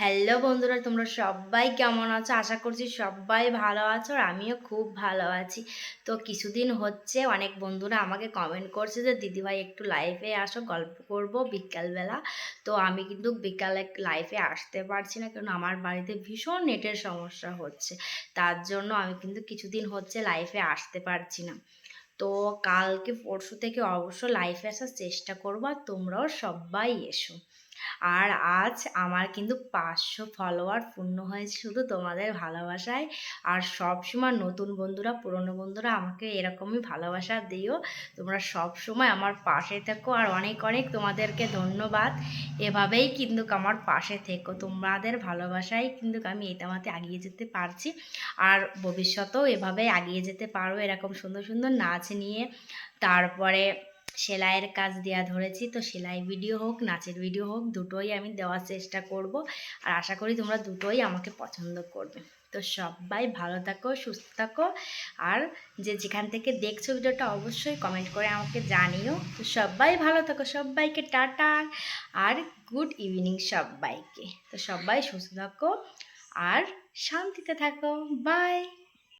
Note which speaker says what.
Speaker 1: Hello বন্ধুরা, তোমরা সবাই কেমন আছো? আশা করছি সবাই ভালো আছো আর আমিও খুব ভালো আছি। তো কিছুদিন হচ্ছে অনেক বন্ধুরা আমাকে কমেন্ট করছে যে, দিদিভাই, একটু লাইফে আসো, গল্প করব বিকালবেলা। তো আমি কিন্তু বিকালে লাইফে আসতে পারছি না কারণ আমার বাড়িতে ভীষণ নেটের সমস্যা হচ্ছে। তার জন্য আমি কিন্তু কিছুদিন হচ্ছে লাইফে আসতে পারছি না। তো কালকে পরশু থেকে অবশ্য লাইফে আসার চেষ্টা করব আর তোমরাও সবাই এসো। আর আজ আমার কিন্তু পাঁচশো ফলোয়ার পূর্ণ হয়েছে শুধু তোমাদের ভালোবাসায়। আর সব সময় নতুন বন্ধুরা, পুরনো বন্ধুরা আমাকে এরকমই ভালোবাসা দিও। তোমরা সব সময় আমার পাশে থেকো আর অনেক অনেক তোমাদেরকে ধন্যবাদ। এভাবেই কিন্তু আমার পাশে থেকো। তোমাদের ভালোবাসায় কিন্তু আমি এটামাতে এগিয়ে যেতে পারছি। আর ভবিষ্যতেও এভাবেই এগিয়ে যেতে পারো এরকম সুন্দর সুন্দর নাচ নিয়ে। তারপরে সেলাইয়ের কাজ দেওয়া ধরেছি, তো সেলাই ভিডিও হোক, নাচের ভিডিও হোক, দুটোই আমি দেওয়ার চেষ্টা করব। আর আশা করি তোমরা দুটোই আমাকে পছন্দ করবে। তো সবাই ভালো থাকো, সুস্থ থাকো। আর যে যেখান থেকে দেখছ ভিডিওটা অবশ্যই কমেন্ট করে আমাকে জানিও। তো সবাই ভালো থাকো, সবাইকে টাটা। আর গুড ইভিনিং সবাইকে। তো সবাই সুস্থ থাকো আর শান্তিতে থাকো। বাই